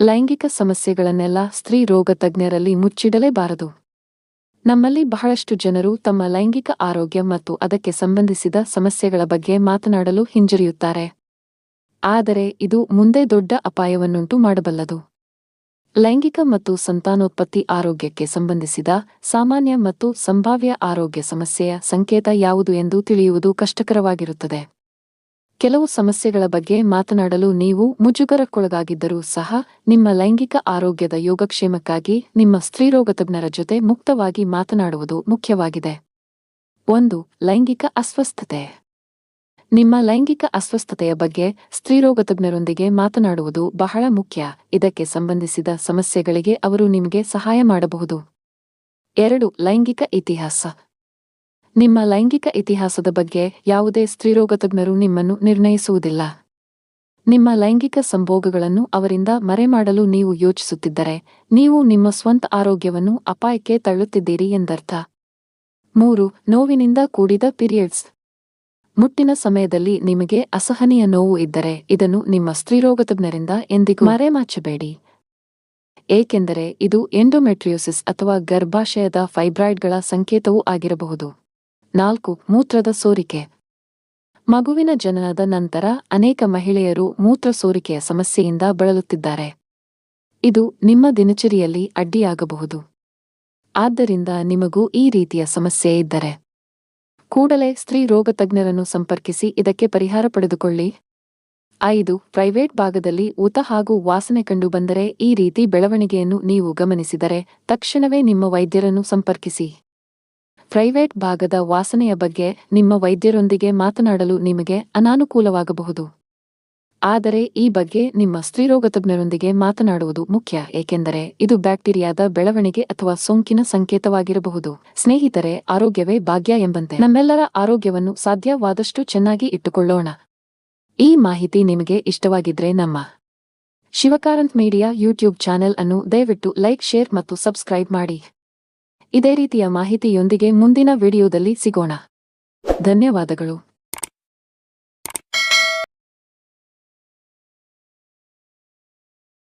ಲೈಂಗಿಕ ಸಮಸ್ಯೆಗಳನ್ನೆಲ್ಲ ಸ್ತ್ರೀ ರೋಗ ತಜ್ಞರಲ್ಲಿ ಮುಚ್ಚಿಡಲೇಬಾರದು. ನಮ್ಮಲ್ಲಿ ಬಹಳಷ್ಟು ಜನರು ತಮ್ಮ ಲೈಂಗಿಕ ಆರೋಗ್ಯ ಮತ್ತು ಅದಕ್ಕೆ ಸಂಬಂಧಿಸಿದ ಸಮಸ್ಯೆಗಳ ಬಗ್ಗೆ ಮಾತನಾಡಲು ಹಿಂಜರಿಯುತ್ತಾರೆ. ಆದರೆ ಇದು ಮುಂದೆ ದೊಡ್ಡ ಅಪಾಯವನ್ನುಂಟು ಮಾಡಬಲ್ಲದು. ಲೈಂಗಿಕ ಮತ್ತು ಸಂತಾನೋತ್ಪತ್ತಿ ಆರೋಗ್ಯಕ್ಕೆ ಸಂಬಂಧಿಸಿದ ಸಾಮಾನ್ಯ ಮತ್ತು ಸಂಭಾವ್ಯ ಆರೋಗ್ಯ ಸಮಸ್ಯೆಯ ಸಂಕೇತ ಯಾವುದು ಎಂದು ತಿಳಿಯುವುದು ಕಷ್ಟಕರವಾಗಿರುತ್ತದೆ. ಕೆಲವು ಸಮಸ್ಯೆಗಳ ಬಗ್ಗೆ ಮಾತನಾಡಲು ನೀವು ಮುಜುಗರಕ್ಕೊಳಗಾಗಿದ್ದರೂ ಸಹ, ನಿಮ್ಮ ಲೈಂಗಿಕ ಆರೋಗ್ಯದ ಯೋಗಕ್ಷೇಮಕ್ಕಾಗಿ ನಿಮ್ಮ ಸ್ತ್ರೀರೋಗ ತಜ್ಞರ ಜೊತೆ ಮುಕ್ತವಾಗಿ ಮಾತನಾಡುವುದು ಮುಖ್ಯವಾಗಿದೆ. ಒಂದು, ಲೈಂಗಿಕ ಅಸ್ವಸ್ಥತೆ. ನಿಮ್ಮ ಲೈಂಗಿಕ ಅಸ್ವಸ್ಥತೆಯ ಬಗ್ಗೆ ಸ್ತ್ರೀರೋಗ ತಜ್ಞರೊಂದಿಗೆ ಮಾತನಾಡುವುದು ಬಹಳ ಮುಖ್ಯ. ಇದಕ್ಕೆ ಸಂಬಂಧಿಸಿದ ಸಮಸ್ಯೆಗಳಿಗೆ ಅವರು ನಿಮಗೆ ಸಹಾಯ ಮಾಡಬಹುದು. ಎರಡು, ಲೈಂಗಿಕ ಇತಿಹಾಸ. ನಿಮ್ಮ ಲೈಂಗಿಕ ಇತಿಹಾಸದ ಬಗ್ಗೆ ಯಾವುದೇ ಸ್ತ್ರೀರೋಗ ತಜ್ಞರು ನಿಮ್ಮನ್ನು ನಿರ್ಣಯಿಸುವುದಿಲ್ಲ. ನಿಮ್ಮ ಲೈಂಗಿಕ ಸಂಭೋಗಗಳನ್ನು ಅವರಿಂದ ಮರೆಮಾಡಲು ನೀವು ಯೋಚಿಸುತ್ತಿದ್ದರೆ, ನೀವು ನಿಮ್ಮ ಸ್ವಂತ ಆರೋಗ್ಯವನ್ನು ಅಪಾಯಕ್ಕೆ ತಳ್ಳುತ್ತಿದ್ದೀರಿ ಎಂದರ್ಥ. ಮೂರು, ನೋವಿನಿಂದ ಕೂಡಿದ ಪೀರಿಯಡ್ಸ್. ಮುಟ್ಟಿನ ಸಮಯದಲ್ಲಿ ನಿಮಗೆ ಅಸಹನೀಯ ನೋವು ಇದ್ದರೆ ಇದನ್ನು ನಿಮ್ಮ ಸ್ತ್ರೀರೋಗ ತಜ್ಞರಿಂದ ಎಂದಿಗೂ ಮರೆಮಾಚಬೇಡಿ. ಏಕೆಂದರೆ ಇದು ಎಂಡೋಮೆಟ್ರಿಯೋಸಿಸ್ ಅಥವಾ ಗರ್ಭಾಶಯದ ಫೈಬ್ರಾಯ್ಡ್ಗಳ ಸಂಕೇತವೂ ಆಗಿರಬಹುದು. ನಾಲ್ಕು, ಮೂತ್ರದ ಸೋರಿಕೆ. ಮಗುವಿನ ಜನನದ ನಂತರ ಅನೇಕ ಮಹಿಳೆಯರು ಮೂತ್ರ ಸೋರಿಕೆಯ ಸಮಸ್ಯೆಯಿಂದ ಬಳಲುತ್ತಿದ್ದಾರೆ. ಇದು ನಿಮ್ಮ ದಿನಚರಿಯಲ್ಲಿ ಅಡ್ಡಿಯಾಗಬಹುದು. ಆದ್ದರಿಂದ ನಿಮಗೂ ಈ ರೀತಿಯ ಸಮಸ್ಯೆ ಇದ್ದರೆ. ಕೂಡಲೇ ಸ್ತ್ರೀ ರೋಗ ತಜ್ಞರನ್ನು ಸಂಪರ್ಕಿಸಿ ಇದಕ್ಕೆ ಪರಿಹಾರ ಪಡೆದುಕೊಳ್ಳಿ. ಐದು, ಪ್ರೈವೇಟ್ ಭಾಗದಲ್ಲಿ ಊತ ಹಾಗೂ ವಾಸನೆ ಕಂಡುಬಂದರೆ ಈ ರೀತಿ ಬೆಳವಣಿಗೆಯನ್ನು ನೀವು ಗಮನಿಸಿದರೆ ತಕ್ಷಣವೇ ನಿಮ್ಮ ವೈದ್ಯರನ್ನು ಸಂಪರ್ಕಿಸಿ. ಪ್ರೈವೇಟ್ ಭಾಗದ ವಾಸನೆಯ ಬಗ್ಗೆ ನಿಮ್ಮ ವೈದ್ಯರೊಂದಿಗೆ ಮಾತನಾಡಲು ನಿಮಗೆ ಅನಾನುಕೂಲವಾಗಬಹುದು. ಆದರೆ ಈ ಬಗ್ಗೆ ನಿಮ್ಮ ಸ್ತ್ರೀರೋಗ ತಜ್ಞರೊಂದಿಗೆ ಮಾತನಾಡುವುದು ಮುಖ್ಯ, ಏಕೆಂದರೆ ಇದು ಬ್ಯಾಕ್ಟೀರಿಯಾದ ಬೆಳವಣಿಗೆ ಅಥವಾ ಸೋಂಕಿನ ಸಂಕೇತವಾಗಿರಬಹುದು. ಸ್ನೇಹಿತರೆ, ಆರೋಗ್ಯವೇ ಭಾಗ್ಯ ಎಂಬಂತೆ. ನಮ್ಮೆಲ್ಲರ ಆರೋಗ್ಯವನ್ನು ಸಾಧ್ಯವಾದಷ್ಟು ಚೆನ್ನಾಗಿ ಇಟ್ಟುಕೊಳ್ಳೋಣ. ಈ ಮಾಹಿತಿ ನಿಮಗೆ ಇಷ್ಟವಾಗಿದ್ರೆ ನಮ್ಮ ಶಿವಕಾರಂತ್ ಮೀಡಿಯಾ ಯೂಟ್ಯೂಬ್ ಚಾನೆಲ್ ಅನ್ನು ದಯವಿಟ್ಟು ಲೈಕ್, ಶೇರ್ ಮತ್ತು ಸಬ್ಸ್ಕ್ರೈಬ್ ಮಾಡಿ. ಇದೇ ರೀತಿಯ ಮಾಹಿತಿಯೊಂದಿಗೆ ಮುಂದಿನ ವಿಡಿಯೋದಲ್ಲಿ ಸಿಗೋಣ. ಧನ್ಯವಾದಗಳು.